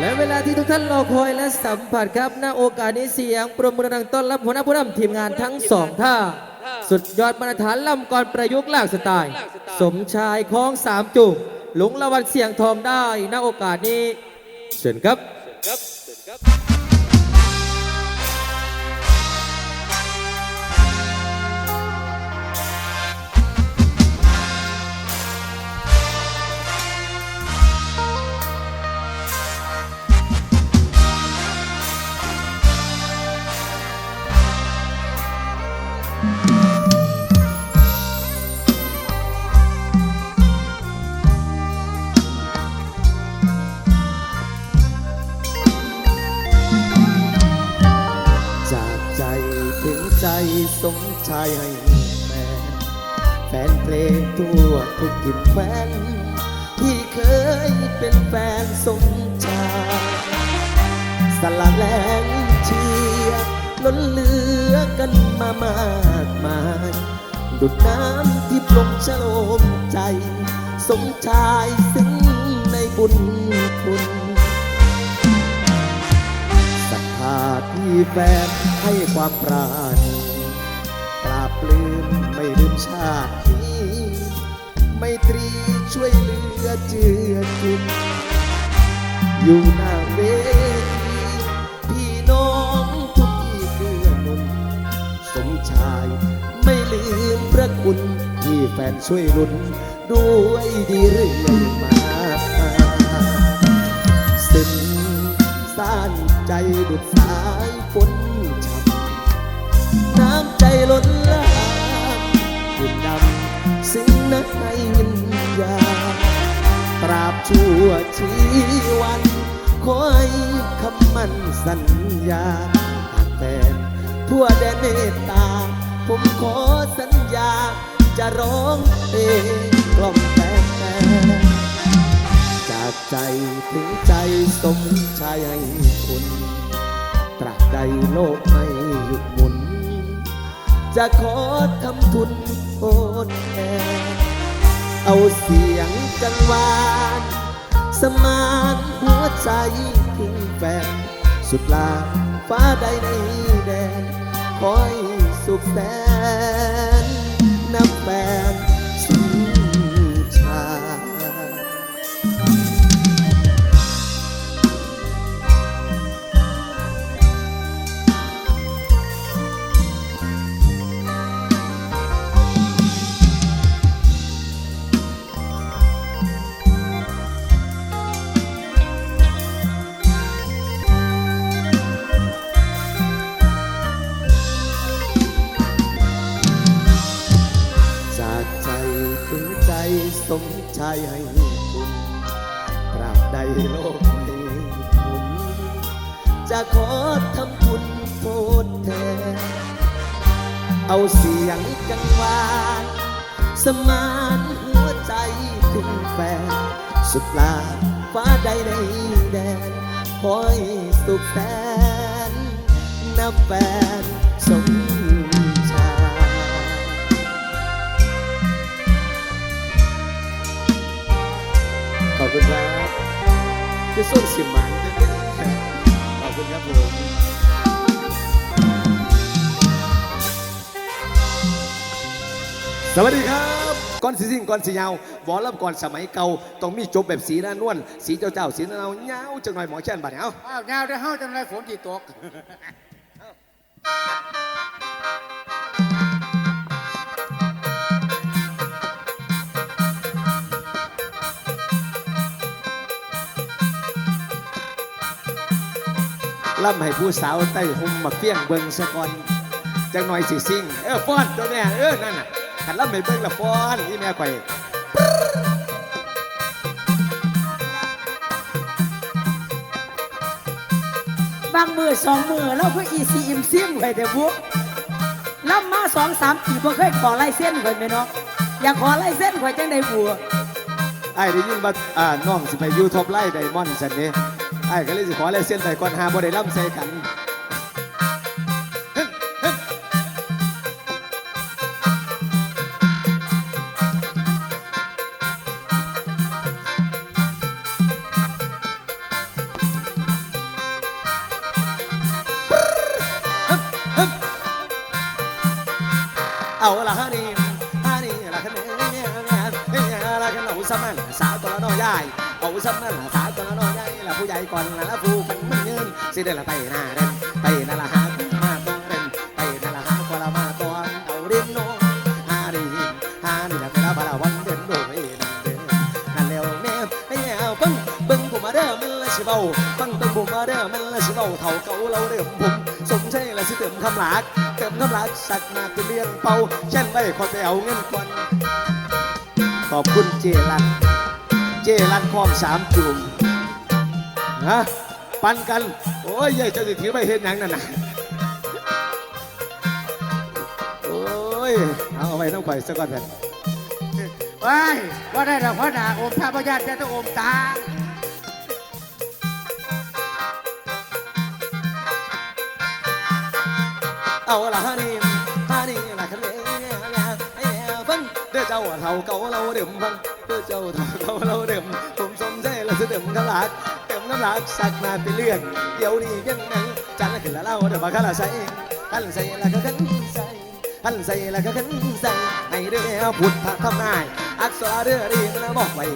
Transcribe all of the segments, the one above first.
และเวลาที่ทุกท่านรอคอยและสัมผัสครับณโอกาสนี้เสียงปรบมือดังต้อนรับหัวหน้าผู้นำทีมงานทั้งสองท่า สุดยอดมาตรฐานลำกรประยุกต์ลากสไตล์ สมชายคล้องสามจุกหลงละวันเสียงทองได้ณโอกาสนี้ เชิญครับ ให้แฟนแฟนเพลงทั่วทุกถิ่นแฟน ที่เคยเป็นแฟนสมชายสละแรงเชียร์ล้นเหลือกันมามากมาย ดุดน้ำที่ปลงโชมใจ สมชายซึ่งในบุญคุณศรัทธาที่แฟนให้ความปราณี ปลื้มไม่ลืมชาตินี้ไม่ตรีช่วยเหลือเจือจุนอยู่หน้าเวทีพี่น้องทุกที่เกื้อหนุนสมชายไม่ลืมพระคุณที่แฟนช่วยหนุนด้วยดีเรื่อยมาสิ้นสานใจดุดสายฝนช่ำน้ำใจล้น นักให้วิญญาตราบชั่วชีวันขอให้คำมั่นสัญญาหากแฟนทั่วแดนเมตตา ผมขอสัญญา จะร้องเพลงกล่อมแฟนจากใจถึงใจสมชายให้คุณตราบใดโลกไม่หยุดหมุน จะขอทำทุนโทษแทน เอาเสียงกันหวาน สมานหัวใจถึงแฟนสุดลาฟ้าใดในแดนคอยสุขแสนนับแฟน ชายให้คุณตราบใดโลกไม่หมุนจะขอทำคุณโทษแทนเอาเสียงกังวานสมานหัวใจถึงแฟนสุดลาฟ้าใดในแดนคอยสุขแสนนับแฟนสม คุณครับคือส้นสิมันขอบคุณครับผมสวัสดีครับก่อนสีสิ่งก่อนสียาววอลลัก่อนสมัยเก่าต้องมีจบแบบสีหน้านวลสีเจ้าเจ้าสีหน้าเนาเงาจังหน่อยหมอแช่นบัดเนี่ยเอาอ้าวยาวได้เฮาจังไรฝนที่ตก ล่ำให้ผู้สาวใต้หุ่มมาเฟี้ยงเบิงสะก่อนจังหน่อยสิสิ่งเออฟ้อนตัวเนี้ยเออนั่นน่ะขันล่ำให้เบิงละฟ้อนอีแม่ไปบางมือสองมือเราก็อีซีอิมซิมไว้แต่บุกล่ำมาสองสามปีบ่เคยขอลายเส้นข่อยไหมเนาะอยากขอลายเส้นข่อยจังได้บัวไอ้ได้ยินว่าอ่าน้องสิไปยูท็อปไล่ไดมอนด์สันนี้ ไอ้ก็เลยสิขอเลยเส้นใส่ก่อนหาบ่ได้ล่ำใส่กันเอาละเด็นเซ่นสาตัวน้อยใหญ่เอาสมันสาตัวน้อยใหญ่ ละผู้ใหญ่ก่อนละผู้กันมันยืนสิเดินละไปหน้าเด่นไปนั่นละหามาตัวเด่นไปนั่นละหากว่าละมาตัวเอาเด่นโนฮาดีฮาดีละเละบาละวันเด่นโดยนั่นเด้อนั่นแล้วแม่ไอ้แนวเบิ่งเบิ่งผมมาเด้อมันละสิเบาฟังเบิ่งผมมาเด้อมันละสิเบาเท่าเก่าเราเดิมผมสมใช่ละสิเติมคำหลากเติมคำหลากสักมาเป็นเลี้ยงเป่าเช่นไว้คอยไปเอาเงินก่อนขอบคุณเจรันเจรันคลองสามจุ่ม ฮะปันกัน โอ้ยยายเจ้าสิถือไปเห็นยังนั่นน่ะโอ้ยเอาเอาไปน้องข่อยสักก่อนเถอะว้ายว่าได้ดอกพ่อด่าอมท่าพญาติจะต้องอมตาเอาละฮะนี่ฮะนี่ละคันเอ้ยไอ้ฟังเด้อเจ้าเท่าเก่าเราเดิมฟังเด้อเจ้าเท่าเก่าเราเดิมผมสมใจละสิเดิมกะลากเติม น้ำลากสักมาเป็นเรื่องเดี๋ยวนี้ยังไงจันละขึ้นละเล่าเดี๋ยวมาข้าละใส่ขันใส่ละก็ขันใส่หันใส่แล้วก็ขันใส่ให้เรื่องพุทธทำนายอักษรเรื่องดีมันบอกไว้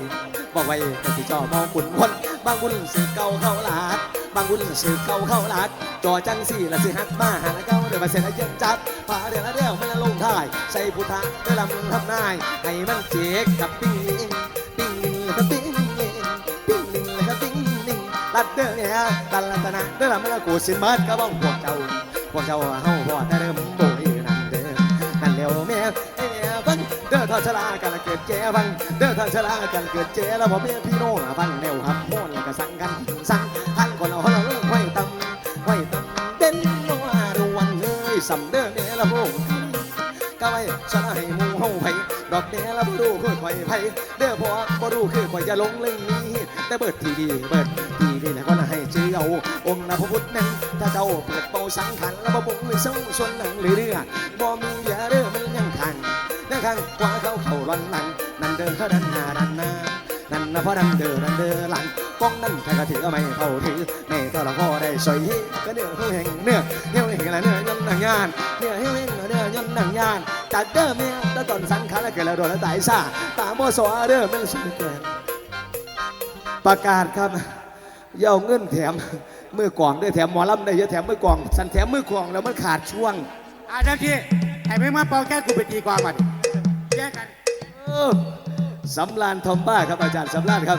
บอกไว้แต่ที่จอมองคุณคนบางบุญสืบเก่าเข้าหลาดบางบุญสืบเก่าเข้าหลาดจอจังสี่ละสิหักมาหาเก่าเดี๋ยวมาเสร็จแล้วยังจัดพาเดี๋ยวละเดี๋ยวมันลงท้ายใส่พุทธะได้ลำทำนายให้มันเจ๊กกับปิ้งปิ้งลิงแล้วก็ปิ้ง ลัดเด้อเนี่ยตันลัตนะเด้อละมันละกูสินมัดก็บ้องพวกเจ้าพวกเจ้าเฮาบ่แต่เดิมโบยนั่นเด้อนั่นเร็วแม่ไอ้แม่ฟังเด้อทอดชลากันเกิดแจ้ฟังเด้อทอดชลากันเกิดแจ้แล้วพ่อแม่พี่น้องฟังแนวครับโม่นแล้วก็สั่งกันสั่งท่านคนเราเราลูกไว้ตำไว้ตำเด่นนัวดวนเลยสำเด้อเนี่ยละพวกก็ไว้ชนะให้หมู่เฮาไผ ดอกเนี้ยละบ่รู้คือข่อยไผเด้อพ่อบ่รู้คือข่อยจะลงเรื่องนี้แต่เบิดทีดีเบิดทีดีแล้วก็ให้ชื่อเอาองค์นะพระพุทธนั้นถ้าเจ้าเปิดเป่าสังขันแล้วบ่บุ้งเลยเศร้าส่วนหนังหรือเรือบ่มีเหลือเด้อมันยังทันนั่นข้างขวาเขาเข้าร้อนหลังนั่นเดินเขาดันหน้าดันหน้านั่นนะพระดันเดินดันเดินหลังกองนั่นใครก็ถือไม่เข้าถือแม่ก็ละพ่อได้สอยก็เนื้อเขาแห่งเนื้อเหี้ยวแห่งอะไรเนื้อยนหนังยานเนื้อเหี้ยวแห่งเนื้อยนหนังยาน จากเดิมเนี่ยตะตอนสังขารแล้วเกิดแล้วโดนแล้วตายซาตาโมโสเด้อมันสุดเกินประกาศครับอย่าเงินแถมมือกวางได้แถมหมอลำได้เยอะแถมมือกวางสันแถมมือกวางแล้วมันขาดช่วงอะเจ้าที่ไอ้ไม่มาเป่าแก้กูไปตีกวางมันแยกกันเออสำรานทอมบ้าครับอาจารย์สำรานครับ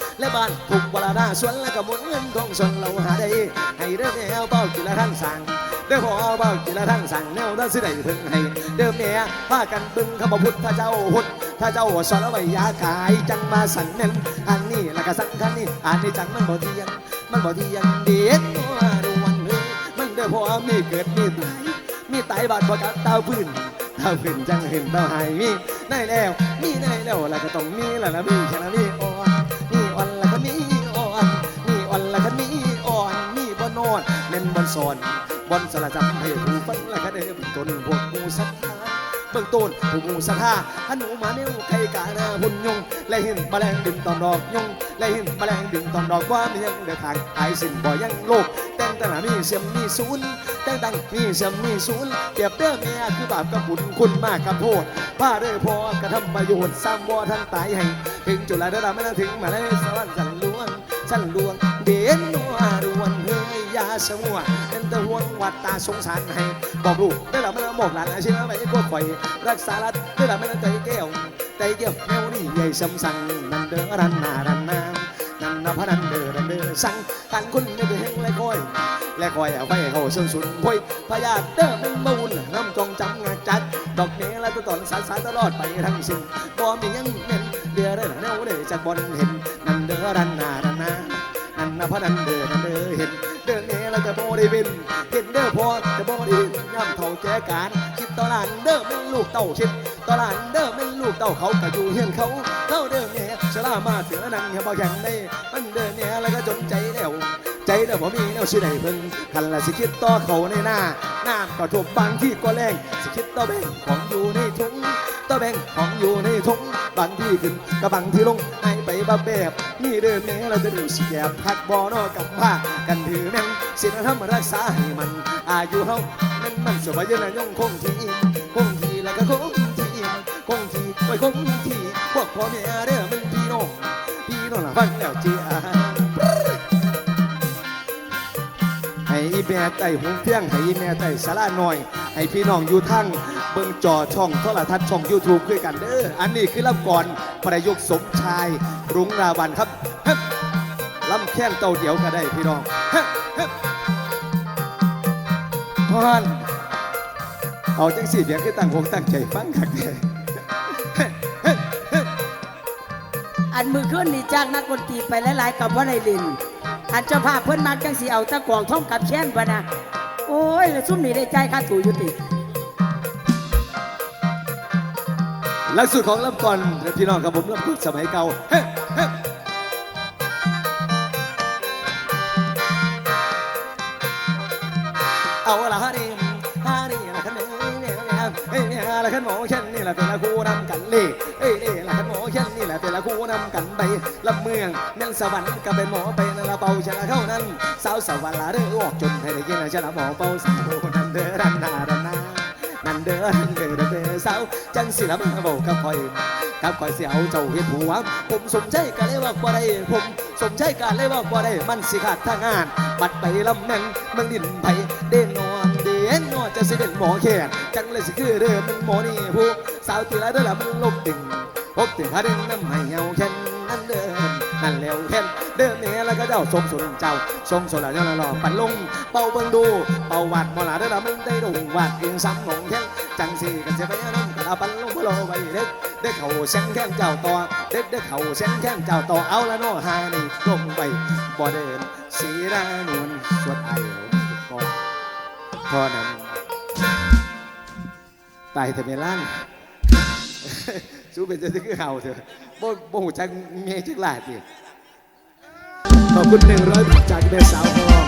ราก็ได้สอยเฮก็เนื้อแห่งเนื้อเหี้ยวละเนื้านเนี่ยเหี้ยวนและหนังงานจากเดิมวนละสังขารเกิดละโดนละตาสองส่งละทั้งหูนักหนวกให้พวกพี่น้องพวกพี่น้องละทำสั่งคนท่านละกันขึ้นและบ้านขึ้นและบ้านทุกวันละหน้าสวนและบ้านทุกล้าสวนแล้วก็หมุนเงินทองส่งเราหาได้ให้เด้อแนวเป้ากินละทั้งสั่งเด้อขอเบากินละทั้งสั่งแนวท่านสิได้พึงให้เดิมแม่พากันบึงขบพุทธเจ้าพุทธถ้าเจ้าสอนไว้ยากายจังมาสั่นนั้นอันนี้และก็สั่งขันนี่อันนี้จังมันบ่เที่ยงมันบ่เที่ยงเด็ดตัวดวงเอ้ยมันเด้อพอมีเกิดมีตายมีตายบาดบ่กัดเต้าพื้นเต้าพื้นจังเห็นเต้าหายมีได้แล้วมีได้แล้วแล้วก็ต้องมีแล้วละมีแค่ละมีอ่อนมีอ่อ นอนเล่นบนสอนบอนสละจำให้ผู้ฟังและคะเดิมต้นพวกหมูสัทธาเบื้องต้นผู้หมูสัทธาหันหนูมาเนิ้วไก่กาหน้าหุ่นยงและเห็นแมลงดึงตอมดอกยงและเห็นแมลงดึงตอมดอกว่ามียังเดินทางหายสิ้นบ่อยังโลก แต่งตนามีเสียมมีศูนย์แต่งตังมีเสียมมีศูนย์เปรียบเด้อแม่คือบาปกับบุญคุณมากกับโทษผ้าเด้อพอกระทำประโยชน์สร้างบ่ทั้งตายให้ถึงจุฬาเด้อไม่ถึงมาเลยสวรรค์สันลวงสันลวงเด่นนัวรวน เฮยยาสมัวนั่นตะห่วงวัดตาสงสารให้บอกลูกได้หละมันบอกหลานอาชีพไม่ก็ข่อยรักษาลัดได้ละมันใจแก้วใจแก้วแนวนี่ใหญ่ซ้ำสั่งนั่นเด้อรันนารันนานั่นนะพนันเด้อรันเด้อสั่งกันคุณไม่ได้เฮงและคอยและคอยเอาไว้เขาเสื่องสุนพอยพยาเด้อมันมาวุ่นน้ำจองจำงาจัด ดอกเมละตัวตอนสารสารตลอดไปทั้งสิ้นบ่มียังเห็นเดือเด้อแนวเด้อจากบนเห็นนั่นเด้อรันนารันนานั่นนะพนันเด้อนั่นเด้อเห็น ได้เป็นเห็นเด้อพอจะบ่ได้ย่ำเท่าแจการคิดต่อหลานเด้อแม่นลูกเต้าคิดต่อหลานเด้อแม่นลูกเต้าเขาก็อยู่เฮียนเขาเขาเด้อแม่สลามาเถือนั่นอย่าบ่แข่งได้มันเด้อแม่ยแล้วก็จนใจแล้วใจเด้อบ่มีแนวสิได้เพิ่งคันละสิคิดต่อเขาในหน้าน้ำก็ท่วมบางที่ก็แรงสิคิดต่อแบ่งของอยู่ในถุง ต่อแบ่งของอยู่ในถุงบางที่ขึ้นกับบางที่ลงให้ไปบับแบบนี่เด้อแม่เราจะดูสิแอบพักบ่อนอกับผ้ากันถือแม่งศีลธรรมรักษาให้มัน อายุเฮามันมันสบายนะยงคงที่คงที่แล้วก็คงที่คงที่ไว้คงที่พวกพ่อแม่เด้อมันพี่น้องพี่น้องละฟังแล้วเจียให้อีแม่ไต่หูเพียงให้อีแม่ไต่สาราหน่อย ให้พี่น้องอยู่ทั้ง เบิ่งจอช่องโทรทัศน์ช่อง YouTube คือกันเด้ออันนี้คือลำก่อนประยุกต์สมชายรุ้งราวันครับฮลำแค้นเต่าเดียวก็ได้พี่น้องฮึบฮึบพอนเอาจังสี่เดียวคือตั้งวงตั้งใจฟังคักแท้อันมือขึ้นนี่จ้างนักดนตรีไปหลายๆกับว่าได้เลินอันเจ้าภาพเพิ่นมักจังสีเอาตะกวองท่องกับแช่นปะนะโอ้ยแล้วซุ่มนี่ได้ใจค่าถูยู่ติ หลักสูตรของลำก่อนพี่น้องครับผมลำก่อนสมัยเก่าเฮ้เฮ้เอาละฮะนี่ฮะนี่ละคันเนี่ยเฮ้ยเนี่ยละคันหมอเช่นนี่ละเป็นละคู่นำกันเล่เอ้ยนี่ละคันหมอเช่นนี่ละเป็นละคู่นำกันไปลำเมืองเมืองสวรรค์ก็เป็นหมอไปนั่นละเป่าชนะเข้านั้นสาวสวรรค์ละเด้องออกจนให้ได้ยินชนะหมอเป่าสาวนั้นเด้อรันนารันนา นั่นเด้อนั่นเด้อนั่นเด้อสาวจังสิละมาบอกกับคอยกับคอยเสียเอาเจ้าเฮ็ดหัวผมสมใจกันเลยว่าบ่ได้ผมสมใจกันเลยว่าบ่ได้มันสิขาดทางงาน บัดไปลำแมงเมืองดินไผเด่นนอนเด่นนอนจะสิเป็นหมอแขนจังเลยสิคือเด้อมันหมอนี่ผู้สาวตีละเด้อละมันลบตึงพบตึงหาเด้งน้ำให้เหี่ยวแค่นนั่นเด้อนั่นแล้วแค่เด้อแม่ แล้วก็เจ้าสมสนเจ้าสมสนแล้วย้อนละรอปันลงเป่าเบิ่งดูเป่าวัดบ่ล่ะเด้อละมันได้ดงวัดเองซ้ำหงแข้งจังสีกันจะไปน้ำกันเอาปันลงพะโลไปเด็กเด็กเขาแซงแข้งเจ้าต่อเด็กเด็กเขาแซงแข้งเจ้าต่อเอาละนาะหานี่ลงไปบ่เดินสีรานวลสวดไอ้ก่อนพอนั้นตายแต่ไม่ล่างสู้เป็นจะคือเห่าเถอะบ่บ่หูจักเมียจักหลาดดิ ขอบคุณหนึ่งร้อยจากแม่สาวทอง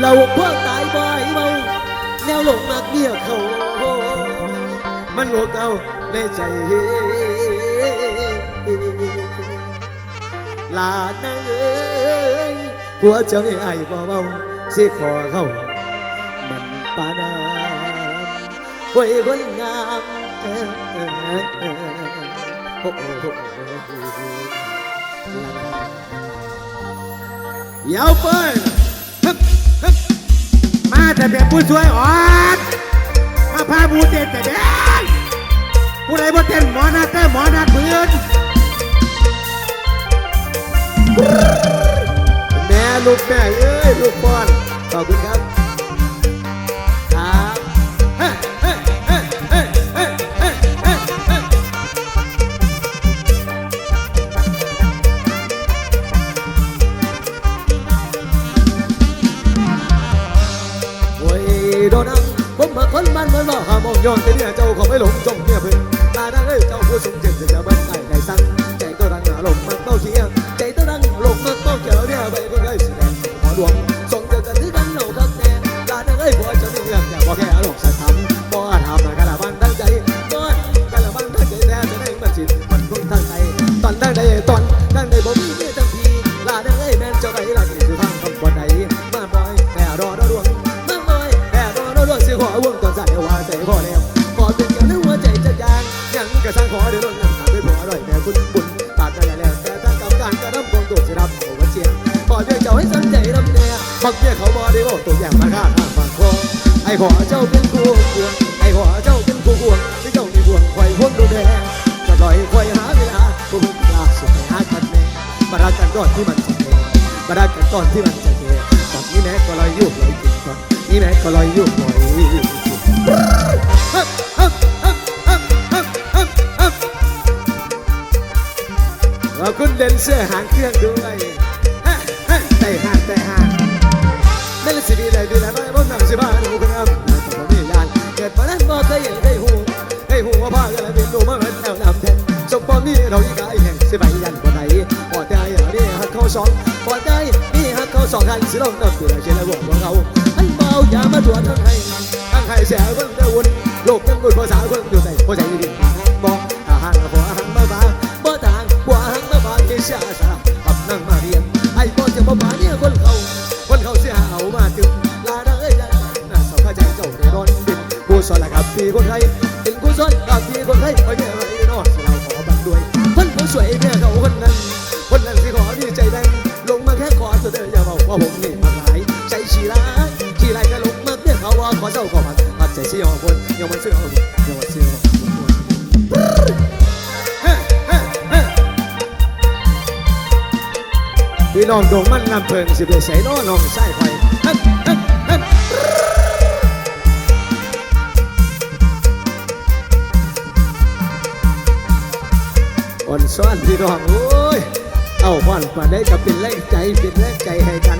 เราเพื่อตายบ่อยเมาแนวหลงมากเมียเขา มันหัวเก่าในใจลาดนางเอ้ยหัวเจ้านี่ไอ้บ่เบาสิขอเขามันปานาไว้คนงาม เออเออเออโอ้โหยาวไปมาแต่แบบผู้ช่วยออดมาพาบูเต้นแต่เด็กผู้ใดบ่เต้นหมอนัดเต้หมอนัดเบือนแม่ลูกแม่เอ้ยลูกบอลขอบคุณครับครับ คนบ้านเมืองว่าหามองย้อนแต่เนี่ยเจ้าขอไม่หลงจงเนี่ยเพิ่นตาดังเอ้ยเจ้าผู้ทรงเจ็บจะมันไอ้ไก่สั่ง ฟังเมียเขาบอดีว่าตัวอย่างมาฆ่าข้างฝั่งคอไอ้ขอเจ้าเป็นคู่ควงไอ้ขอเจ้าเป็นคู่ควงที่เจ้ามีบ่วงไข่พวงดูแดงจะลอยไข่หาเวลาผู้บุกลาสุดหากันแม่มารักกันก่อนที่มันจะเทมารักกันก่อนที่มันจะเทตอนนี้แม่ก็ลอยยุบลอยกินก่อนนี่แม่ก็ลอยยุบลอยกินฮึบฮึบฮึบฮึบฮึบฮึบฮึบขอบคุณเดนเซอร์หางเครื่องด้วย สองพอได้นี่ฮักเขาสองทางสิลงน้ำตัวเชื่อแล้วบอกว่าเขาให้เมาอย่ามาตัวทั้งให้ทั้งให้เสียเบิ่งได้วนโลกยังกุดภาษาคนอ ของคนยังมันเสียของยังมันเสียของพี่น้องดงมันนำเพลิงสิเดใส่น้อน้องใส่ไฟอ่อนซ้อนพี่น้องโอ้ย เอาพ่อนมาได้ก็เป็นแรงใจเป็นแรงใจให้กัน